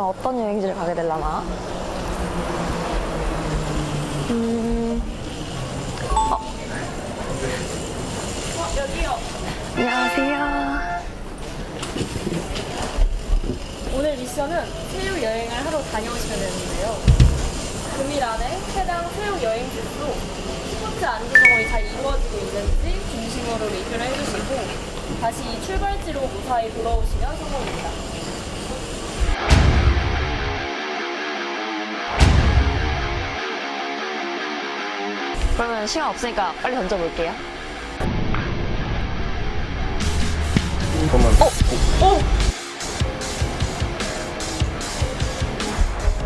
오늘은 어떤 여행지를 가게 될라나? 음. 어. 여기요. 안녕하세요. 오늘 미션은 새우 여행을 하러 다녀오시면 되는데요. 금일 안에 해당 새우 여행 지 수 스포츠 안전정원이 잘 이루어지고 있는지 중심으로 리뷰를 해주시고 다시 출발지로 무사히 돌아오시면 성공입니다. 그러면 시간 없으니까 빨리 던져볼게요. 이것만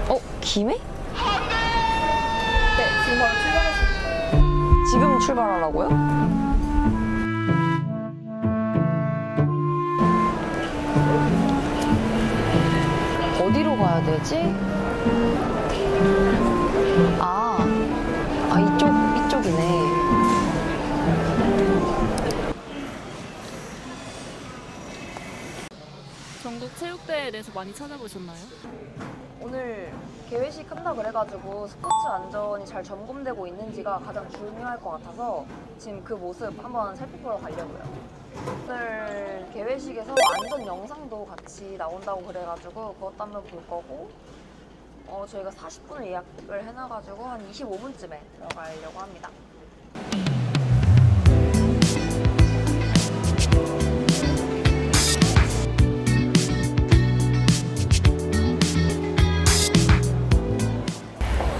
어, 김해? 네, 지금 바로 출발하시면 지금 출발하라고요? 어디로 가야 되지? 아, 아 이쪽 이쪽이네. 전국 체육대회에 대해서 많이 찾아보셨나요? 오늘 개회식 한다 그래가지고 스포츠 안전이 잘 점검되고 있는지가 가장 중요할 것 같아서 지금 그 모습 한번 살펴보러 가려고요. 오늘 개회식에서 안전 영상도 같이 나온다고 그래가지고 그것도 한번 볼 거고 어, 저희가 40분을 예약을 해놔가지고 한 25분쯤에 들어가려고 합니다.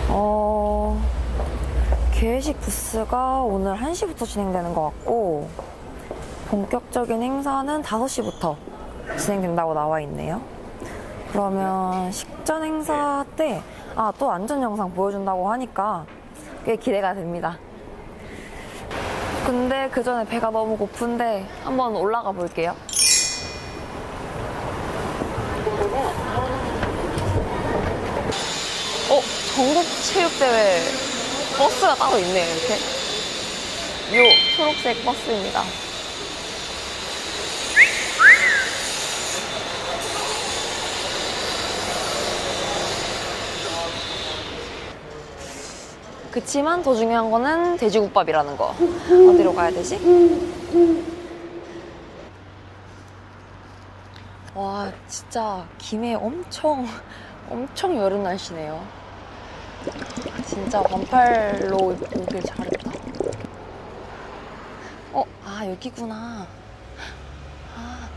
어, 개회식 부스가 오늘 1시부터 진행되는 것 같고, 본격적인 행사는 5시부터 진행된다고 나와 있네요. 그러면 식전 행사 때, 아, 또 안전 영상 보여준다고 하니까 꽤 기대가 됩니다. 근데 그 전에 배가 너무 고픈데 한번 올라가 볼게요. 어, 전국체육대회 버스가 따로 있네요, 이렇게. 요 초록색 버스입니다. 그치만 더 중요한 거는 돼지국밥이라는 거. 어디로 가야 되지? 와, 진짜 김해 엄청, 엄청 여름 날씨네요. 진짜 반팔로 오길 잘했다. 어, 아, 여기구나. 아,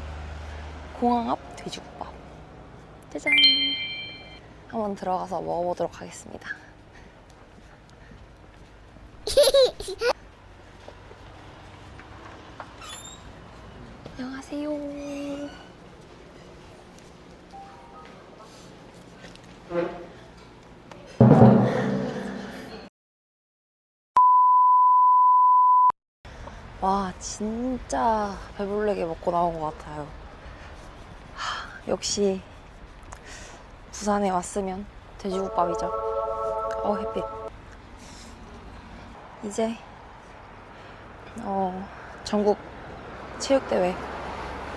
공항 앞 돼지국밥. 짜잔. 한번 들어가서 먹어보도록 하겠습니다. 안녕하세요. 와, 진짜 배불르게 먹고 나온 것 같아요. 하, 역시 부산에 왔으면 돼지국밥이죠. 어, 햇빛. 이제 어, 전국 체육대회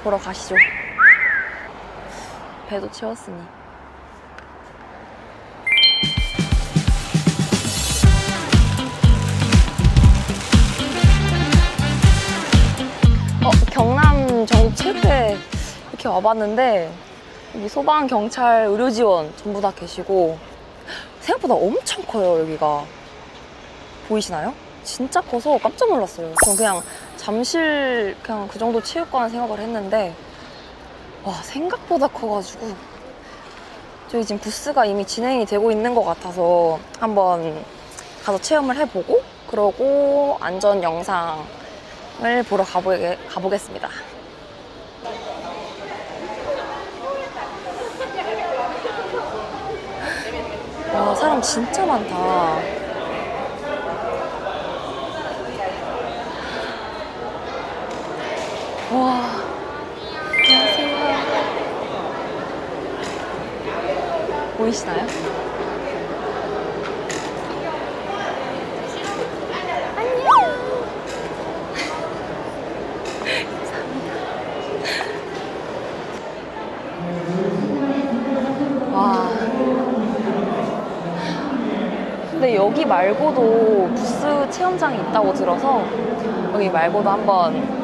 보러 가시죠. 배도 채웠으니. 어, 경남 전국 체육대회 이렇게 와봤는데 여기 소방, 경찰, 의료지원 전부 다 계시고 생각보다 엄청 커요 여기가 보이시나요? 진짜 커서 깜짝 놀랐어요. 전 그냥 잠실 그냥 그 정도 체육관 생각을 했는데 와 생각보다 커가지고 저희 지금 부스가 이미 진행이 되고 있는 것 같아서 한번 가서 체험을 해보고 그러고 안전 영상을 보러 가보게, 가보겠습니다. 와 사람 진짜 많다. 와. 안녕하세요. 보이시나요? 안녕. 감사합니다. 와. 근데 여기 말고도 부스 체험장이 있다고 들어서 여기 말고도 한번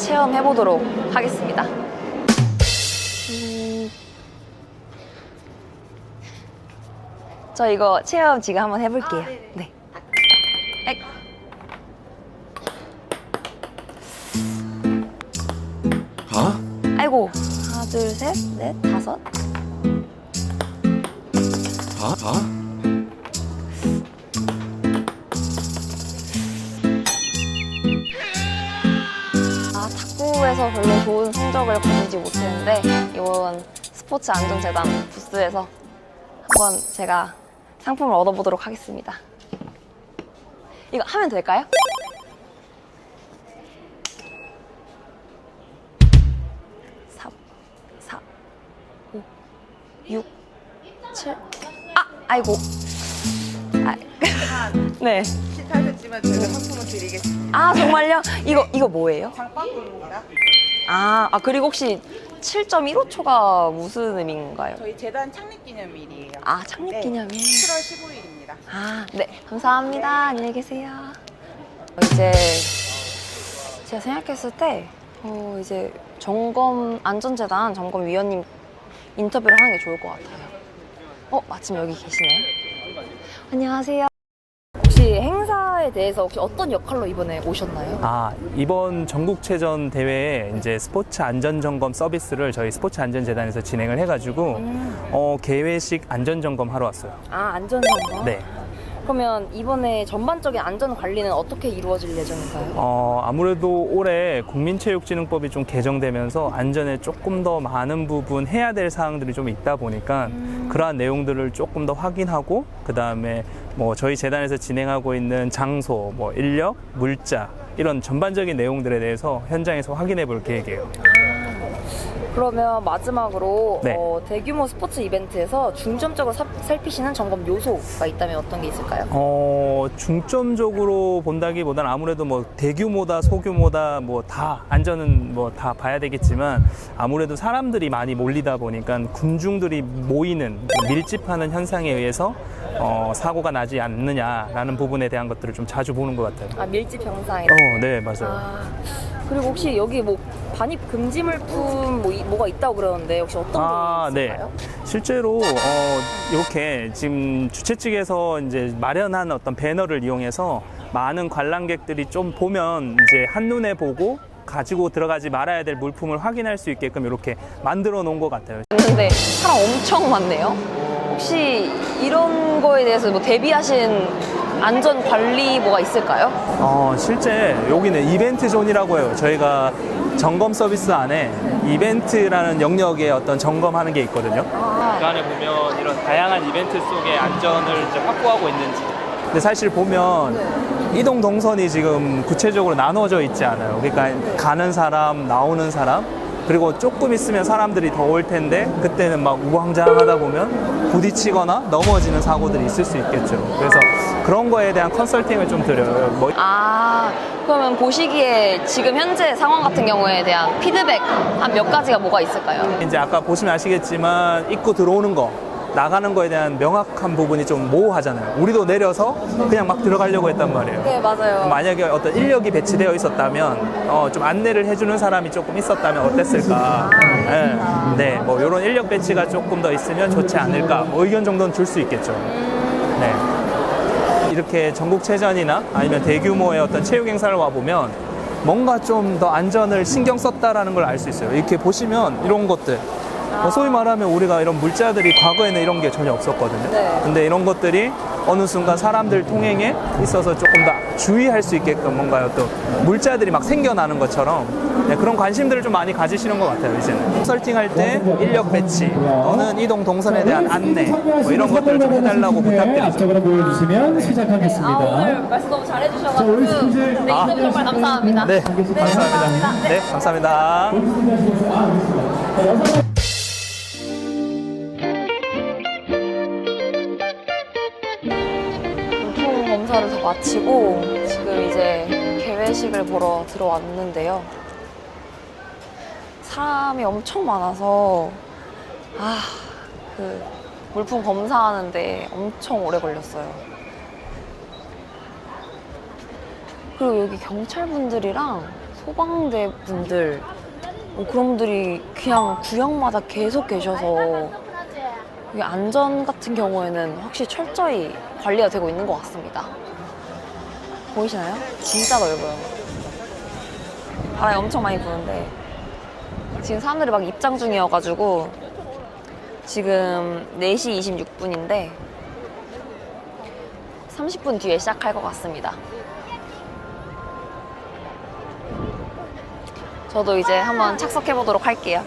체험해 보도록 하겠습니다. 음, 저 이거 체험 지금 한번 해볼게요. 네. 액. 아? 아이고 하나 둘 셋 넷 다섯 아? 아? 아 탁구에서 별로 좋은 성적을 거두지 못했는데 이번 스포츠 안전재단 부스에서 한번 제가 상품을 얻어보도록 하겠습니다 이거 하면 될까요? 삼, 사, 오, 육, 칠. 아, 아이고. 아, 네. 실패하셨지만 저희가 상품을 드리겠습니다. 아 정말요? 이거 이거 뭐예요? 장바구니입니다. 아, 아 그리고 혹시 7.15초가 무슨 의미인가요? 저희 재단 창립기념일이에요. 아 창립기념일. 7월 15일입니다. 아, 네. 감사합니다. 안녕히 계세요. 이제 제가 생각했을 때 어, 이제 점검 안전재단 점검위원님 인터뷰를 하는 게 좋을 것 같아요. 어, 마침 여기 계시네요. 안녕하세요. 대해서 혹시 어떤 역할로 이번에 오셨나요? 아, 이번 전국체전 대회에 이제 스포츠 안전 점검 서비스를 저희 스포츠 안전재단에서 진행을 해가지고, 어, 개회식 안전 점검 하러 왔어요. 아, 안전점검? 네. 그러면 이번에 전반적인 안전 관리는 어떻게 이루어질 예정인가요? 어, 아무래도 올해 국민체육진흥법이 좀 개정되면서 안전에 조금 더 많은 부분 해야 될 사항들이 좀 있다 보니까 그러한 내용들을 조금 더 확인하고 그 다음에 뭐 저희 재단에서 진행하고 있는 장소, 뭐 인력, 물자 이런 전반적인 내용들에 대해서 현장에서 확인해 볼 계획이에요. 그러면 마지막으로 네. 어, 대규모 스포츠 이벤트에서 중점적으로 사- 살피시는 점검 요소가 있다면 어떤 게 있을까요? 어, 중점적으로 본다기보다는 아무래도 뭐 대규모다 소규모다 뭐 다 안전은 뭐 다 봐야 되겠지만 아무래도 사람들이 많이 몰리다 보니까 군중들이 모이는 밀집하는 현상에 의해서 어, 사고가 나지 않느냐라는 부분에 대한 것들을 좀 자주 보는 것 같아요. 아 밀집 형상이. 어, 네, 맞아요. 아, 그리고 혹시 여기 뭐 반입 금지 물품 뭐 이- 뭐가 있다고 그러는데 혹시 어떤 아, 게 네. 있을까요? 실제로 어, 이렇게 지금 주최 측에서 이제 마련한 어떤 배너를 이용해서 많은 관람객들이 좀 보면 이제 한눈에 보고 가지고 들어가지 말아야 될 물품을 확인할 수 있게끔 이렇게 만들어 놓은 것 같아요. 근데 사람 엄청 많네요. 혹시 이런 거에 대해서 뭐 대비하신 안전 관리 뭐가 있을까요? 어, 실제 여기는 이벤트 존이라고 해요. 저희가 점검 서비스 안에 이벤트라는 영역의 어떤 점검하는 게 있거든요. 그 안에 보면 이런 다양한 이벤트 속에 안전을 이제 확보하고 있는지. 근데 사실 보면 이동 동선이 지금 구체적으로 나눠져 있지 않아요. 그러니까 가는 사람, 나오는 사람, 그리고 조금 있으면 사람들이 더 올 텐데 그때는 막 우왕좌왕하다 보면 부딪히거나 넘어지는 사고들이 있을 수 있겠죠. 그래서 그런 거에 대한 컨설팅을 좀 드려요. 뭐 아, 그러면 보시기에 지금 현재 상황 같은 경우에 대한 피드백 한 몇 가지가 뭐가 있을까요? 이제 아까 보시면 아시겠지만 입구 들어오는 거 나가는 거에 대한 명확한 부분이 좀 모호하잖아요. 우리도 내려서 그냥 막 들어가려고 했단 말이에요. 네, 맞아요. 만약에 어떤 인력이 배치되어 있었다면 어, 좀 안내를 해주는 사람이 조금 있었다면 어땠을까? 네, 네, 뭐 이런 인력 배치가 조금 더 있으면 좋지 않을까? 뭐 의견 정도는 줄 수 있겠죠. 네. 이렇게 전국체전이나 아니면 대규모의 어떤 체육 행사를 와 보면 뭔가 좀 더 안전을 신경 썼다라는 걸 알 수 있어요. 이렇게 보시면 이런 것들. 뭐 소위 말하면 우리가 이런 물자들이 과거에는 이런 게 전혀 없었거든요. 네. 근데 이런 것들이 어느 순간 사람들 통행에 있어서 조금 더 주의할 수 있게끔 뭔가 어떤 물자들이 막 생겨나는 것처럼 네, 그런 관심들을 좀 많이 가지시는 것 같아요, 이제는. 컨설팅할 때 인력 배치 또는 이동 동선에 대한 안내 뭐 이런 것들을 좀 해달라고 부탁드리죠. 앞쪽으로 보여주시면 아, 시작하겠습니다. 오늘 말씀 너무 잘해주셔가지고 네, 인터뷰 정말 감사합니다. 네, 감사합니다. 네, 감사합니다. 물품 마치고 지금 이제 개회식을 보러 들어왔는데요. 사람이 엄청 많아서 아, 그 물품 검사하는데 엄청 오래 걸렸어요. 그리고 여기 경찰분들이랑 소방대 분들 뭐 그런 분들이 그냥 구역마다 계속 계셔서 안전 같은 경우에는 확실히 철저히 관리가 되고 있는 것 같습니다. 보이시나요? 진짜 넓어요. 바람이 엄청 많이 부는데 지금 사람들이 막 입장 중이어가지고 지금 4시 26분인데 30분 뒤에 시작할 것 같습니다. 저도 이제 한번 착석해 보도록 할게요.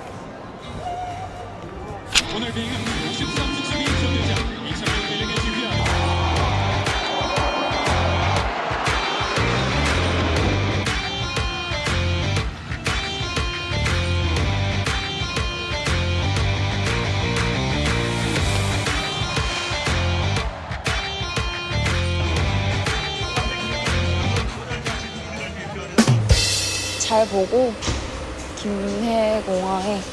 보고 김해공항에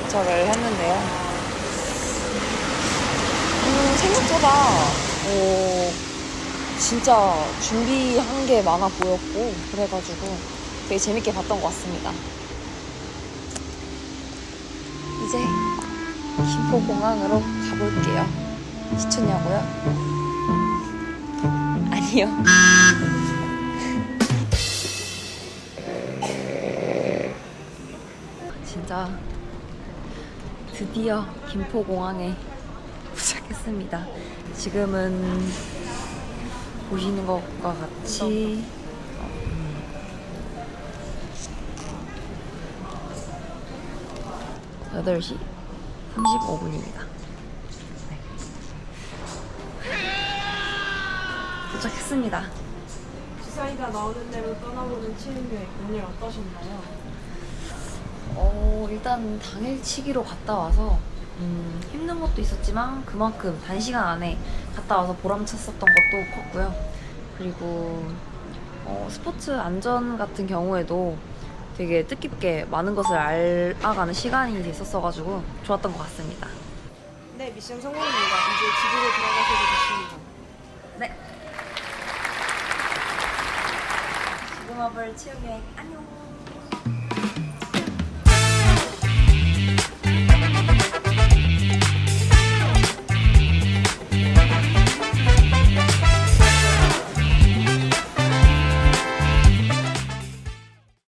도착을 했는데요. 음, 생각보다 어, 진짜 준비한 게 많아 보였고 그래가지고 되게 재밌게 봤던 것 같습니다. 이제 김포공항으로 가볼게요. 지쳤냐고요? 아니요. 진짜 드디어 김포공항에 도착했습니다. 지금은 보시는 것과 같이 어, 8시 35분입니다. 도착했습니다. 주사위가 나오는 대로 떠나보는 치윤여행 오늘 어떠셨나요? 어, 일단 당일치기로 갔다 와서 음, 힘든 것도 있었지만 그만큼 단시간 안에 갔다 와서 보람찼었던 것도 컸고요. 그리고 어, 스포츠 안전 같은 경우에도 되게 뜻깊게 많은 것을 알아가는 시간이 됐었어가지고 좋았던 것 같습니다. 네, 미션 성공입니다. 이제 집으로 돌아가셔도 되십니다. 네. 지금 와볼 체육여행 안녕.